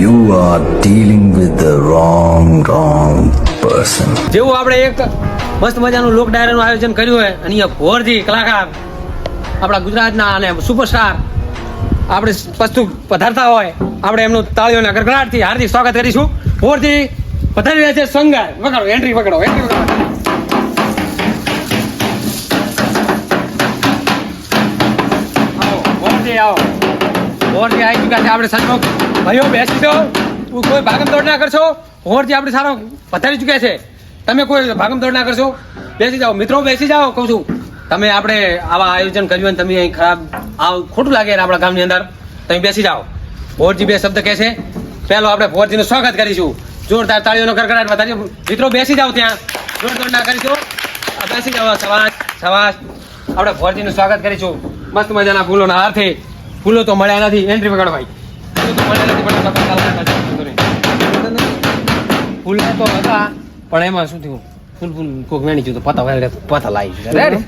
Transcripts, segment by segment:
You are dealing with wrong wrong wrong person. જેવું આપણે એક મસ્ત મજાનું લોક ડાયરાનું આયોજન કર્યું હોય, અને અહીંયા ભોરજી કલાકાર, આપણા ગુજરાતના અને સુપરસ્ટાર આપણે વસ્તુ પધારતા હોય, આપણે એમનું તાળીઓના ગરગડાટથી હાર્દિક સ્વાગત કરીશું. ભોરજી પધારી રહ્યા છે સંગાર વગાડો એન્ટ્રી વગાડો એન્ટ્રી વગાડો. આવો ભોરજી આવો. ભોરજી આવી ચુક્યા છે આપણે સન્મુખ ભાઈઓ, બેસી દો કોઈ ભાગમ દોડ ના કરશો. ભોરજી આપણે સારો પથારી ચૂક્યા છે. તમે કોઈ ભાગમ દોડ ના કરશો. બેસી જાઓ. મિત્રો, બેસી જાઓ, કહું છું. તમે આપણે આવા આયોજન કર્યું અને તમે અહીં ખરાબ, આ ખોટું લાગે આપણા ગામની અંદર, તમે બેસી જાઓ. ભોરજી બે શબ્દ કહે છે. પહેલો આપણે ભોરજીનું સ્વાગત કરીશું. જોરદાર તાળીઓનો કરકડાટ વધારી મિત્રો, બેસી જાઓ ત્યાં. જોર જોર ના કરીશું. બેસી જાઓ સવાસ સવાસ. આપણે ભોરજીનું સ્વાગત કરીશું. મસ્ત મજાના ફૂલોના હારથી. ફૂલો તો મળ્યા નથી. એન્ટ્રી વગાડો ભાઈ. ફૂલો તો હતા પણ એમાં શું થયું ફૂલ ફૂલ કોક વેણી ગયું તો પતા વાળે પતા લાવી રેડી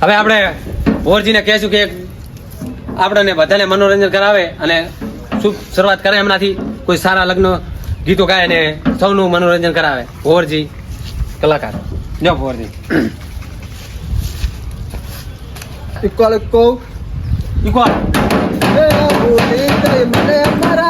હવે આપણે ઓરજીને કહેશું કે આપણને બધાને મનોરંજન કરાવે અને શુભ શરૂઆત કરે એમનાથી કોઈ સારા લગ્ન ગીતો ગાય અને સૌનું મનોરંજન કરાવે ઓરજી કલાકાર જો ઓરજી ઇક્વલ ઇક્કો ઈ કોણ એ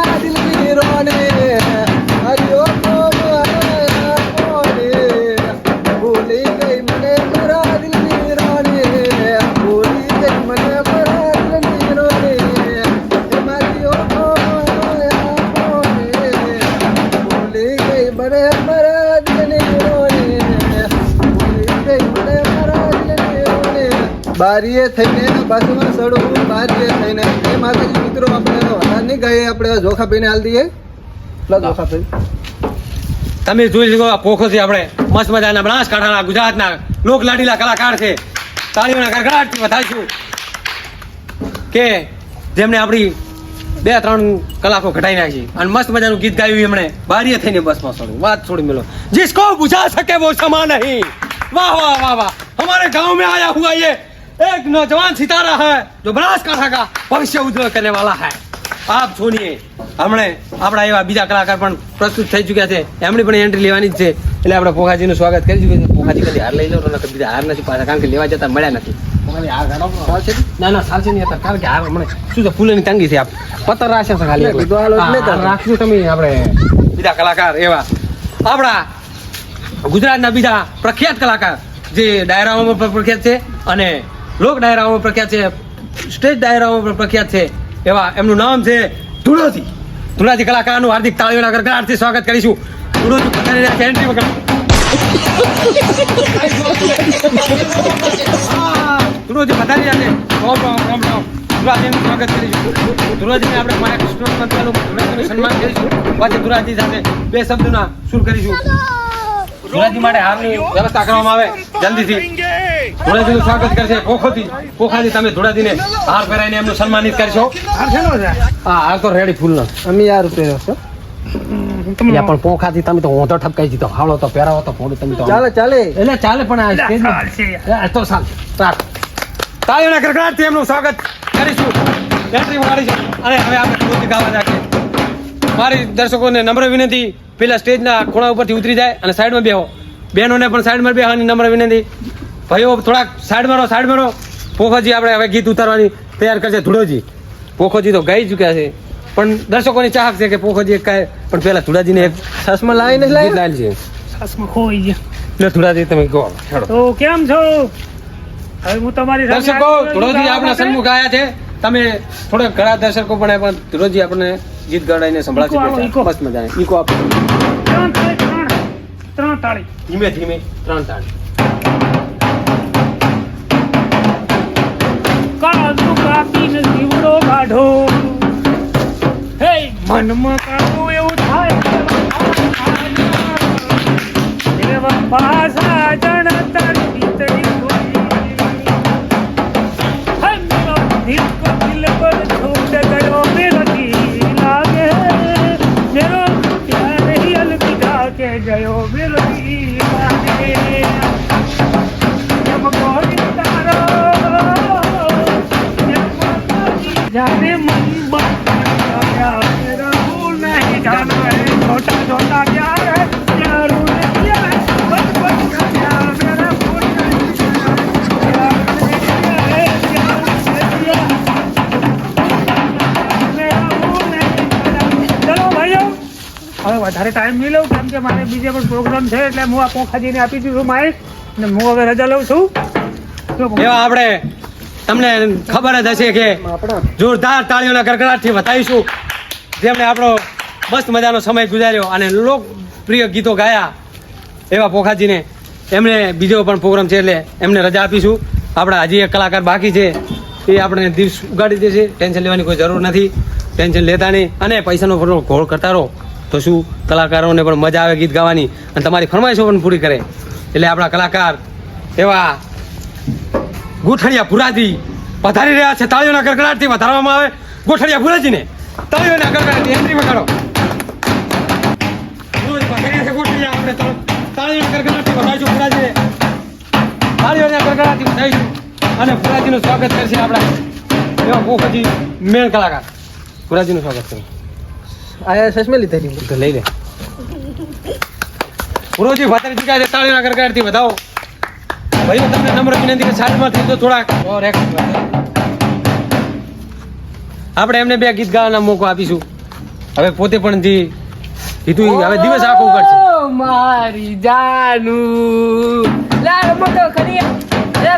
બારીએ થઈને બસમાં સડું બારીએ થઈને એ માતાજી મિત્રો આપણે વધારે નહીં ગયે આપણે જોખા પીને હાલ દઈએ લો જોખા પી તમે જોઈ શકો આ પોખો છે આપણે મસ્ત મજાના બનાસકાંઠાના ગુજરાતના લોક લાડીલા કલાકાર છે તાળીઓના ગરગડાટથી વધારીશું કે જેમને આપણી બે ત્રણ કલાકો ઘટાઈ નાખી અને મસ્ત મજાનું ગીત ગાયું એમણે બારીએ થઈને બસમાં છોડ્યું વાત છોડી મેલો जिसको बुझा सके वो क्षमा नहीं वाह वाह वाह वाह हमारे गांव में आया हुआ ये एक नौजवान सितारा है जो बनासकांठा का भविष्य उज्जवल करने वाला है આપ જોનીએ હમણે આપણા એવા બીજા કલાકાર પણ પ્રસ્તુત થઈ ચૂક્યા છે એમની પણ એન્ટ્રી લેવાની જ છે એટલે આપણે પોખાજીનું સ્વાગત કરી ચૂક્યા છે પોખાજી કદી હાર લઈ લો નકર બીજા હાર નથી પાછા કારણ કે લેવા જતા મળ્યા નથી પોખાજી હાર ગાડો ચાલશે? ના ના ચાલશે નહીં અત્યારે કારણ કે હાર હમણે શું છે ફૂલોની તંગી છે આપ પત્તર રાખશે છે ખાલી એટલે કીધું હાલો એટલે હા, હાર રાખશું તમે આપણે બીજા કલાકાર એવા આપણા ગુજરાતના બીજા પ્રખ્યાત કલાકાર જે ડાયરાઓમાં પણ પ્રખ્યાત છે અને લોક ડાયરાઓમાં પ્રખ્યાત છે, સ્ટેજ ડાયરાઓમાં પ્રખ્યાત છે, એવા એમનું નામ છે ધુળોજી ધુળાજી કલાકારનું હાર્દિક તાળીઓના ગરગડાટથી સ્વાગત કરીશું. ધુળોજી છે એન્ટ્રી વગર. ધુળોજી રહ્યા છે. ઓમ ઓમ ઓમ રામ. ધુળાજીનું સ્વાગત કરીશું. ધુળાજીને આપણે મારા કૃષ્ણ મંત્રનું સન્માન કરીશું. પાછી ધુળાજી સાથે બે શબ્દોના સુર કરીશું. ધુળાજી માટે હારની વ્યવસ્થા કરવામાં આવે. જલ્દીથી. ધોળાજીનું સ્વાગત કરશે પોખોથી. પોખાથી તમે ધોળાજીને હાર પહેરાઈને એમનું સન્માનિત કરશો. હા હાર તો રેડી ફૂલનો. અમે યાર રૂપિયા છો. યા પણ પોખાથી તમે તો ઓંધો ઠપકાઈ દીધો. હાળો તો પહેરાવો તો ફોડું તમે તો ચાલે ચાલે. એટલે ચાલે પણ આ સ્ટેજમાં- તો ચાલ. ચાલ તાળીઓના ગરગડાટથી એમનું સ્વાગત કરીશું. એન્ટ્રી મારીશું અને હવે આપણે ગાવા જાકે મારી દર્શકોને નમ્ર વિનંતી. પેલા સ્ટેજના ખૂણા ઉપરથી ઉતરી જાય અને સાઈડમાં બેહો. બહેનોને પણ સાઈડમાં બેહવાની નમ્ર વિનંતી. ભાઈઓ થોડાક સાઈડમાં રહો સાઈડમાં રહો. પોખોજી આપણે હવે ગીત ઉતારવાની તૈયાર કરશે ધુડોજી. પોખોજી તો ગાઈ ચૂક્યા છે પણ દર્શકોની ચાહક છે કે પોખોજી એક કાંઈ પણ પેલા ધુડાજીને એક ચશ્મા લાવીને ગીત લાવી છે. સાસમાં ખોઈ ગયા. એટલે ધુડાજી તમે કહો તો કેમ છો? હવે હું તમારી દર્શકો ગાવા આપણા સન્મુખ આવ્યા છે. તમે થોડા ઘણા દર્શકો પણ પણ ધ્રુવજી આપણને ગીત ગાડાઈને સંભળાવશે. મસ્ત મજાને. ઈકો આપો. ત્રણ તાળી ત્રણ ત્રણ તાળી. ધીમે ધીમે ત્રણ તાળી. કાજુ કાપીને દીવડો કાઢો. હે મનમાં કાઢું એવું થાય એવા કે ગયો બિરલી માને વધારે ટાઈમ નહીં લઉં કેમ કે મારે બીજે પણ પ્રોગ્રામ છે એટલે હું આ પોખાજીને આપી દીધું માઇક ને હું હવે રજા લઉં છું. એવા આપણે તમને ખબર જ હશે કે જોરદાર તાળીઓના ગરગડાટથી વધાવીશું. જેમણે આપણો મસ્ત મજાનો સમય ગુજાર્યો અને લોકપ્રિય ગીતો ગાયા એવા પોખાજીને એમણે બીજો પણ પ્રોગ્રામ છે એટલે એમને રજા આપીશું. આપણા હજી એક કલાકાર બાકી છે. એ આપણે દિવસ ઉગાડી દેશે. ટેન્શન લેવાની કોઈ જરૂર નથી. ટેન્શન લેતા નહીં. અને પૈસાનો ઘોળ કરતા રહો. તો શું? કલાકારોને પણ મજા આવે ગીત ગાવાની અને તમારી ફરમાઈશો પણ પૂરી કરે. એટલે આપણા કલાકાર એવા ગોઠડિયા ભુરાજી પધારી રહ્યા છે. તાળીઓના ગરગડાટથી વધારવામાં આવે. ગોઠડિયા ભુરાજીને તાળીઓના ગરગડાટથી એન્ટ્રી વગાડો. રોજ છે ગોઠડિયા આપણે તાળીઓના ગરગડાટથી વધારીશું ભુરાજીને. તાળીઓના ગરગડાટથી વધારીશું. અને પુરાજીનું સ્વાગત કરશે આપણા એવા પોખજી મેન કલાકાર. ભુરાજીનું સ્વાગત કરો. આયા સસમે લીધેલી તો લઈ લે. પુરોજી ભાતરી ચૂક્યા છે તાળીઓના ગરગડાટથી વધાવો. ભાઈઓ તમને નમ્ર વિનંતી કે સાઈડમાં થઈ તો થોડાક. આપણે એમને બે ગીત ગાવાના મોકો આપીશું. હવે પોતે પણ જે કીધું હવે દિવસ આખો કરશે મારી જાનું. લાલ મોટો ખરી રે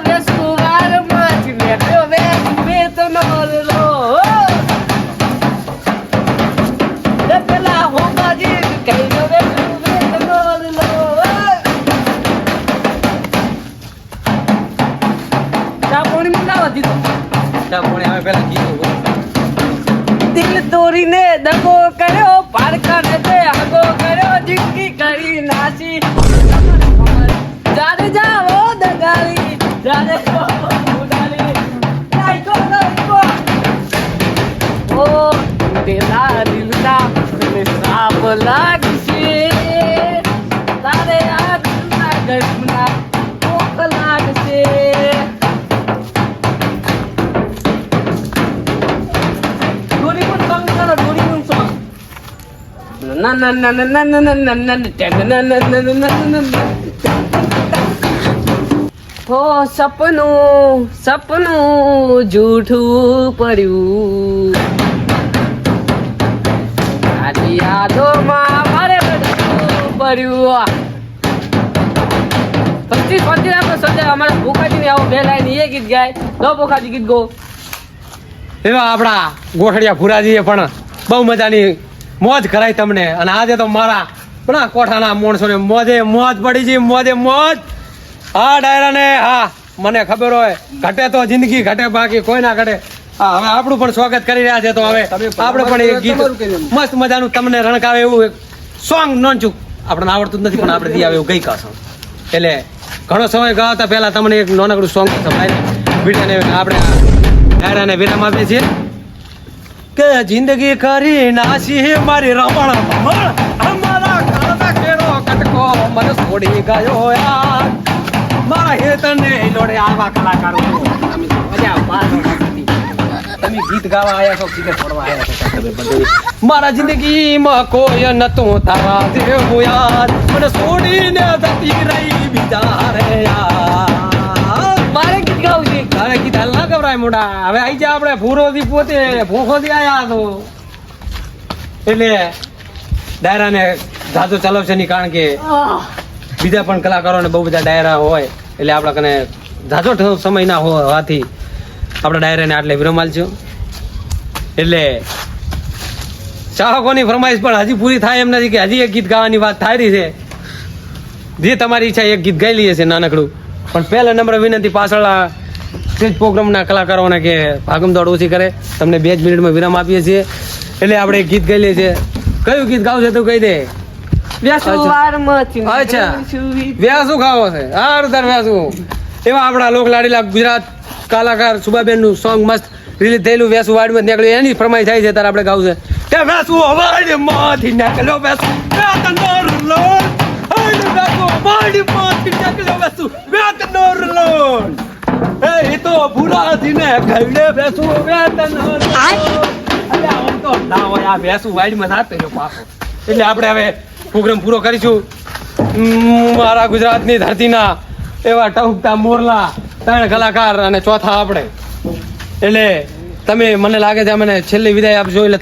Na na na na na na na na na na na હો સપનું સપનું જૂઠું પડ્યું. આજી યાદોમાં મારે બધું પડ્યું. પચીસ પચીસ આપણે સજ્જા અમારા ભૂખાજી ને આવો બે લાઈન, એ ગીત ગાય. લો ભૂખાજી ગીત ગો. એવા આપણા ગોઠડિયા ભુરાજીએ પણ બહુ મજાની મોજ કરાય તમને. અને આજે તો મારા પણ કોઠાના માણસોને મોજે મોજ પડી છે મોજે મોજ. હા ડાયરાને હા મને ખબર હોય. ઘટે તો જિંદગી ઘટે બાકી કોઈ ના ઘટે. હા હવે આપણું પણ સ્વાગત કરી રહ્યા છે તો હવે આપણે પણ એક ગીત મસ્ત મજાનું તમને રણકાવે એવું એક સોંગ નોન ચૂક આપણને આવડતું નથી પણ આપણે આવે એવું ગઈ કાશું એટલે ઘણો સમય ગાતા પહેલા તમને એક નાનકડું સોંગ વિડીયોને આપણે ડાયરાને વિરામ આપીએ છીએ. કે જિંદગી કરી નાસી મારી રમણ ભમણ અમારા કાળના કેરો કટકો મન છોડી ગયો યાર. મારા હેતને લોડે આવા કલાકારો તમે મજા પાડો. તમે ગીત ગાવા આયા છો, ગીત છોડવા આયા છો. મારા જિંદગીમાં કોઈ નતું તારા દેવું યાર. છોડીને રહી બીજા યાર. હવે કીધા, ના ગભરાય મોડા. હવે આઈ જા આપણે, ભૂરોથી પોતે ભૂખોથી આયા તો. એટલે ડાયરા ને જાજો ચલાવશે નહીં કારણ કે બીજા પણ કલાકારો ને બહુ બધા ડાયરા હોય. એટલે આપણા કને જાજો સમય ના હોવાથી આપણે ડાયરાને આટલે વિરમાલ છું એટલે ચાહકોની ફરમાઈશ પણ હજી પૂરી થાય એમ નથી કે હજી એક ગીત ગાવાની વાત થાય રહી છે. જે તમારી ઈચ્છા એક ગીત ગાઈ લઈએ છે નાનકડું. પણ પહેલા નંબર વિનંતી પાછળ સ્ટેજ પ્રોગ્રામના કલાકારોને કે ભાગમ દોડ ઓછી કરે. તમને બે જ મિનિટમાં વિરામ આપીએ છીએ. એટલે આપણે ગીત ગાઈ લઈએ છીએ. કયું ગીત ગાવ છે તું કહી દે. અચ્છા. વ્યાસુ ખાવો છે. હાર વ્યાસુ. એવા આપણા લોક લાડીલા ગુજરાત કલાકાર સુબાબેનનું સોંગ મસ્ત રિલીઝ થયેલું. વ્યાસુ વાડમાં નીકળ્યું. એની ફરમાઈ થાય છે તારે આપણે ગાવું છે. કે વ્યાસુ વાડમાંથી નીકળ્યો વ્યાસુ. વ્યાતનો લોલ હાય વ્યાસુ વાડમાંથી નીકળ્યો વ્યાસુ. વ્યાતનો લોલ એ આમ તો ના હોય આ રહ્યો પાછો. એટલે આપણે હવે પ્રોગ્રામ પૂરો કરીશું. મારા ગુજરાતની ધરતીના એવા ટહુકતા મોરલા ત્રણ કલાકાર અને ચોથા આપણે. એટલે તમે મને લાગે છે મને છેલ્લી વિદાય આપજો એટલે